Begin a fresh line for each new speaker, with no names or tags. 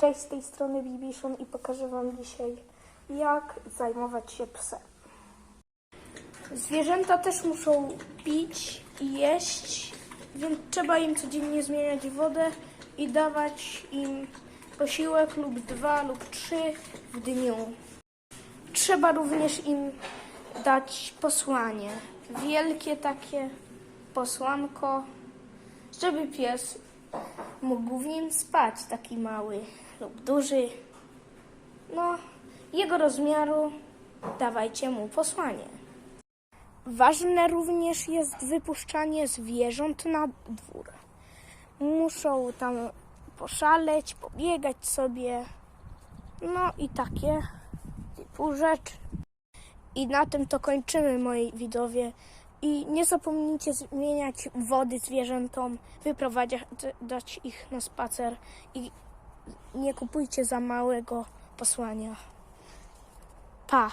Cześć, z tej strony Bibiszon i pokażę Wam dzisiaj, jak zajmować się psem. Zwierzęta też muszą pić i jeść, więc trzeba im codziennie zmieniać wodę i dawać im posiłek lub dwa lub trzy w dniu. Trzeba również im dać posłanie. Wielkie takie posłanko, żeby pies mógł w nim spać, taki mały lub duży. No, jego rozmiaru dawajcie mu posłanie. Ważne również jest wypuszczanie zwierząt na dwór. Muszą tam poszaleć, pobiegać sobie. No i takie typu rzeczy. I na tym to kończymy, moi widowie. I nie zapomnijcie zmieniać wody zwierzętom, wyprowadzać ich na spacer i nie kupujcie za małego posłania. Pa!